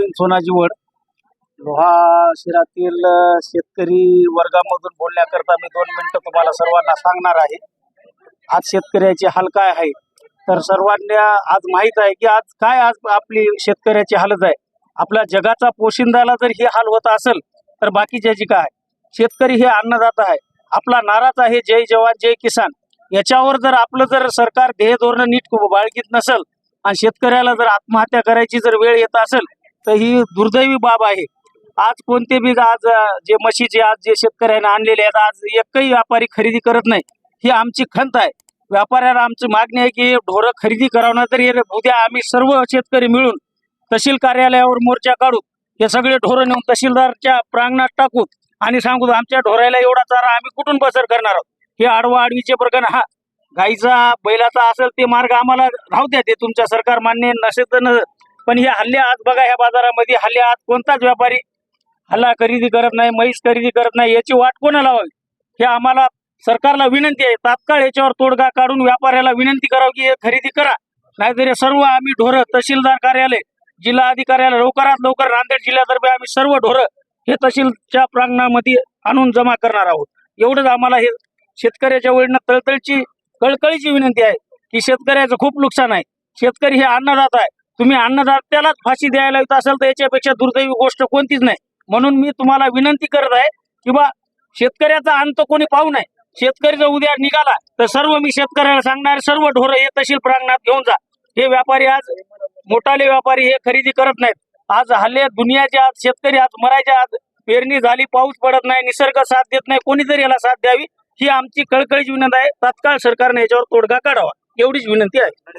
गोविंद सोनाजी वड. लोहा शिरातील शेतकरी वर्गामधून बोलण्याकरता मी दोन मिनिटं तुम्हाला सर्वांना सांगणार आहे. आज शेतकऱ्याचे हाल काय आहे? तर सर्वांना आज माहीत आहे की आज काय आज आपली शेतकऱ्याची हालत आहे. आपल्या जगाचा पोशिंदाला जर ही हाल होत असेल तर बाकीच्याची काय? शेतकरी हे अन्नदाता आहे. आपला नाराच आहे जय जवान जय किसान. याच्यावर जर आपलं जर सरकार ध्येय धोरण नीट बाळगीत नसेल आणि शेतकऱ्याला जर आत्महत्या करायची जर वेळ येत असेल तर ही दुर्दैवी बाब आहे. आज कोणते बी आज जे म्हशीचे आज जे शेतकऱ्याने आणलेले आहेत आज एकही व्यापारी खरेदी करत नाही ही आमची खंत आहे. व्यापाऱ्याला आमची मागणी आहे की ढोरं खरेदी करावं तर उद्या आम्ही सर्व शेतकरी मिळून तहसील कार्यालयावर मोर्चा काढू हे सगळे ढोरं नेऊन तहसीलदारच्या प्रांगणात टाकू आणि सांगू आमच्या ढोरायला एवढा चारा आम्ही कुठून बसर करणार आहोत? हे आडवा आडवीचे प्रकरण हा. गाईचा बैलाचा असेल ते मार्ग आम्हाला राहू द्या ते तुमच्या सरकार मान्य नसेल तर पण हे हल्ले आज बघा ह्या बाजारामध्ये हल्ले आज कोणताच व्यापारी हल्ला खरेदी करत नाही म्हैस खरेदी करत नाही याची वाट कोणाला लावावी हे आम्हाला सरकारला विनंती आहे. तात्काळ याच्यावर तोडगा काढून व्यापाऱ्याला विनंती करावी की हे खरेदी करा. नाहीतर हे सर्व आम्ही ढोरं तहसीलदार कार्यालय जिल्हा अधिकाऱ्याला लवकरात लवकर नांदेड जिल्ह्यातर्फे आम्ही सर्व ढोरं हे तहसीलच्या प्रांगणामध्ये आणून जमा करणार आहोत. एवढंच आम्हाला हे शेतकऱ्याच्या वडीनं तळतळची कळकळीची विनंती आहे की शेतकऱ्याचं खूप नुकसान आहे. शेतकरी हे अन्नदाता आहे. तुम्ही अन्नदात्यालाच फाशी द्यायला येत असेल तर याच्यापेक्षा दुर्दैवी गोष्ट कोणतीच नाही. म्हणून मी तुम्हाला विनंती करत आहे की बा शेतकऱ्याचा अंत कोणी पाहू नये. शेतकरी जर उद्या निघाला तर सर्व मी शेतकऱ्याला सांगणार सर्व ढोरं हे तहसील प्रांगणात घेऊन जा. हे व्यापारी आज मोठाले व्यापारी हे खरेदी करत नाहीत. आज हल्ले दुनियाचे आज शेतकरी आज मरायचे आज पेरणी झाली पाऊस पडत नाही निसर्ग साथ देत नाही कोणीतरी याला साथ द्यावी ही आमची कळकळीची विनंती आहे. तात्काळ सरकारने याच्यावर तोडगा काढावा. एवढीच विनंती आहे.